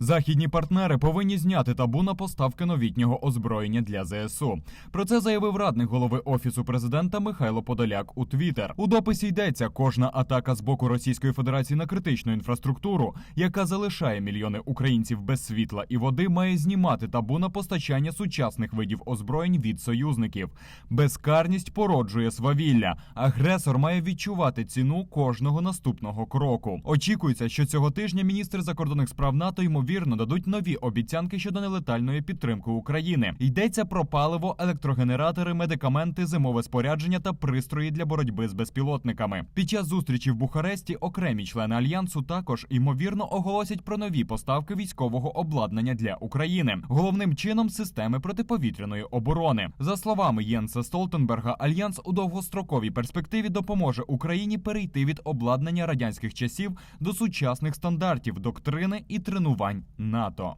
Західні партнери повинні зняти табу на поставки новітнього озброєння для ЗСУ. Про це заявив радник голови офісу президента Михайло Подоляк у Твіттер. У дописі йдеться, кожна атака з боку Російської Федерації на критичну інфраструктуру, яка залишає мільйони українців без світла і води, має знімати табу на постачання сучасних видів озброєнь від союзників. Безкарність породжує свавілля. Агресор має відчувати ціну кожного наступного кроку. Очікується, що цього тижня міністри закордонних справ НАТО ймовірно дадуть нові обіцянки щодо нелетальної підтримки України. Йдеться про паливо, електрогенератори, медикаменти, зимове спорядження та пристрої для боротьби з безпілотниками. Під час зустрічі в Бухаресті окремі члени альянсу також ймовірно оголосять про нові поставки військового обладнання для України, головним чином системи протиповітряної оборони. За словами Єнса Столтенберга, альянс у довгостроковій перспективі допоможе Україні перейти від обладнання радянських часів до сучасних стандартів, доктрини і тренувань НАТО.